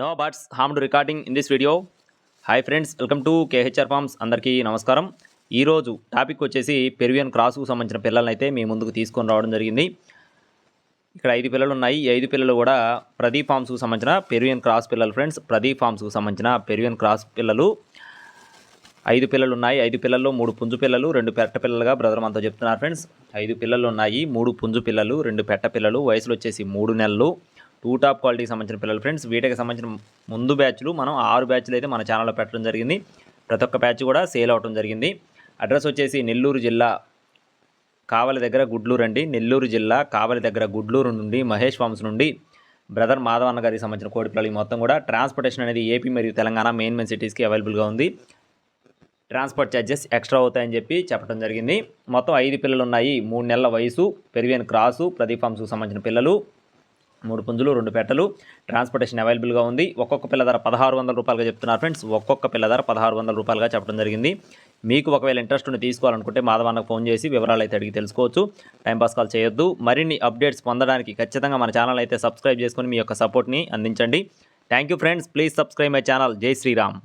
No birds harmed recording in this video hi friends welcome to KHR farms అందరికీ నమస్కారం. ఈరోజు topic వచ్చేసి Peruvian క్రాస్కు సంబంధించిన పిల్లల్ని అయితే మీ ముందుకు తీసుకొని రావడం జరిగింది. ఇక్కడ ఐదు పిల్లలు ఉన్నాయి ఈ ఐదు పిల్లలు కూడా ప్రదీప్ ఫార్మ్స్కు సంబంధించిన పెరువియన్ క్రాస్ పిల్లలు ఫ్రెండ్స్ ప్రదీప్ ఫార్మ్స్కు సంబంధించిన పెరువియన్ క్రాస్ పిల్లలు. ఐదు పిల్లలు ఉన్నాయి ఐదు పిల్లల్లో మూడు పుంజు పిల్లలు రెండు పెట్ట పిల్లలుగా బ్రదర్ మనతో చెప్తున్నారు ఫ్రెండ్స్ ఐదు పిల్లలు ఉన్నాయి మూడు పుంజు పిల్లలు రెండు పెట్ట పిల్లలు. వయసులు వచ్చేసి మూడు నెలలు. టూ టాప్ క్వాలిటీకి సంబంధించిన పిల్లలు ఫ్రెండ్స్. వీటికి సంబంధించిన ముందు బ్యాచ్లు మనం ఆరు బ్యాచ్లు అయితే మన ఛానల్లో పెట్టడం జరిగింది. ప్రతి ఒక్క బ్యాచ్ కూడా సేల్ అవడం జరిగింది. అడ్రస్ వచ్చేసి నెల్లూరు జిల్లా కావలి దగ్గర గుడ్లూరు అండి. నెల్లూరు జిల్లా కావలి దగ్గర గుడ్లూరు నుండి మహేష్ వంశ నుండి బ్రదర్ మాధవన్న గారికి సంబంధించిన కోడి పిల్లలు ఈ మొత్తం కూడా ట్రాన్స్పోర్టేషన్ అనేది ఏపీ మరియు తెలంగాణ మెయిన్ మెయిన్ సిటీస్కి అవైలబుల్గా ఉంది. ట్రాన్స్పోర్ట్ ఛార్జెస్ ఎక్స్ట్రా అవుతాయని చెప్పి చెప్పడం జరిగింది. మొత్తం ఐదు పిల్లలు ఉన్నాయి. మూడు నెలల వయసు పెరిగిన క్రాసు ప్రదీప్ ఫార్మ్స్కు సంబంధించిన పిల్లలు. మూడు పుంజులు రెండు పెట్టలు. ట్రాన్స్పోర్టేషన్ అవైలబుల్గా ఉంది. ఒక్కొక్క పిల్ల ధర పదహారు వందల రూపాయలుగా చెప్తున్నారు ఫ్రెండ్స్ ఒక్కొక్క పిల్ల ధర పదహారు వందల రూపాయలుగా చెప్పడం జరిగింది. మీకు ఒకవేళ ఇంట్రెస్ట్ ఉండి తీసుకోవాలనుకుంటే మాధవన్నకు ఫోన్ చేసి వివరాలు అయితే అడిగి తెలుసుకోవచ్చు. టైంపాస్ కాల్ చేయొద్దు. మరిన్ని అప్డేట్స్ పొందడానికి ఖచ్చితంగా మన ఛానల్ అయితే సబ్స్క్రైబ్ చేసుకొని మీ యొక్క సపోర్ట్ని అందించండి. Thank you friends please subscribe my channel జై శ్రీరామ్